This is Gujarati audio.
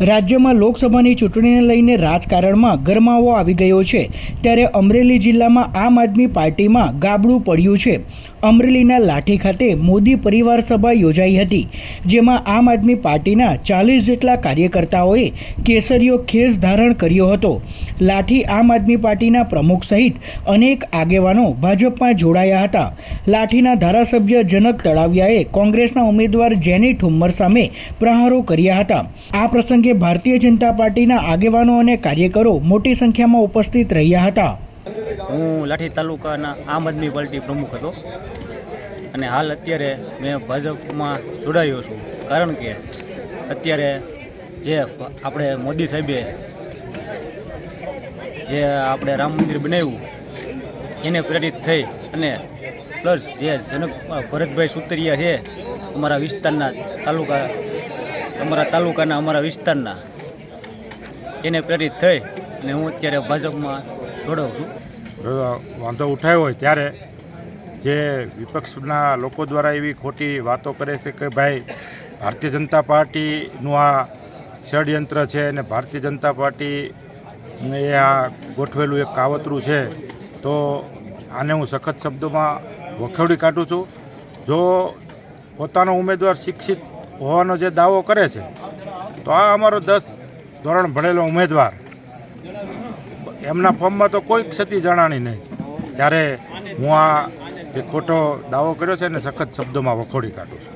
રાજ્યમાં લોકસભાની ચૂંટણીને લઈને રાજકારણમાં ગરમાવો આવી ગયો છે. ત્યારે અમરેલી જિલ્લામાં આમ આદમી પાર્ટીમાં ગાબડું પડ્યું છે. અમરેલીના લાઠી ખાતે મોદી પરિવાર સભા યોજાઈ હતી, જેમાં આમ આદમી પાર્ટીના ચાલીસ જેટલા કાર્યકર્તાઓએ કેસરીયો ખેસ ધારણ કર્યો હતો. લાઠી આમ આદમી પાર્ટીના પ્રમુખ સહિત અનેક આગેવાનો ભાજપમાં જોડાયા હતા. લાઠીના ધારાસભ્ય જનક તળાવિયાએ કોંગ્રેસના ઉમેદવાર જેની ઠુમ્મર સામે પ્રહારો કર્યા હતા. આ પ્રસંગે ભારતીય જનતા પાર્ટીના આગેવાનો અને કાર્યકરો મોટી સંખ્યામાં ઉપસ્થિત રહ્યા હતા. હું લાઠી તાલુકાના આમ આદમી પાર્ટી પ્રમુખ હતો અને હાલ અત્યારે મેં ભાજપમાં જોડાયો છું. કારણ કે અત્યારે જે આપણે મોદી સાહેબે જે આપણે રામ મંદિર બનાવ્યું, એને પ્રેરિત થઈ અને પ્લસ જે જનક ભરતભાઈ સુતરિયા છે, અમારા વિસ્તારના તાલુકા અમારા તાલુકાના, અમારા વિસ્તારના. એને પ્રેરિત થઈ અને હું અત્યારે ભાજપમાં જોડાઉં છું. વાંધો ઉઠાયો હોય ત્યારે જે વિપક્ષના લોકો દ્વારા એવી ખોટી વાતો કરે છે કે ભાઈ, ભારતીય જનતા પાર્ટીનું આ ષડયંત્ર છે અને ભારતીય જનતા પાર્ટી એ આ ગોઠવેલું એક કાવતરું છે, તો આને હું સખત શબ્દોમાં વખોડી કાઢું છું. જો પોતાનો ઉમેદવાર શિક્ષિત હોવાનો જે દાવો કરે છે, તો આ અમારો દસ ધોરણ ભણેલો ઉમેદવાર. એમના ફોર્મમાં તો કોઈ ક્ષતિ જણાણી નહીં. ત્યારે હું આ જે ખોટો દાવો કર્યો છે ને સખત શબ્દોમાં વખોડી કાઢું છું.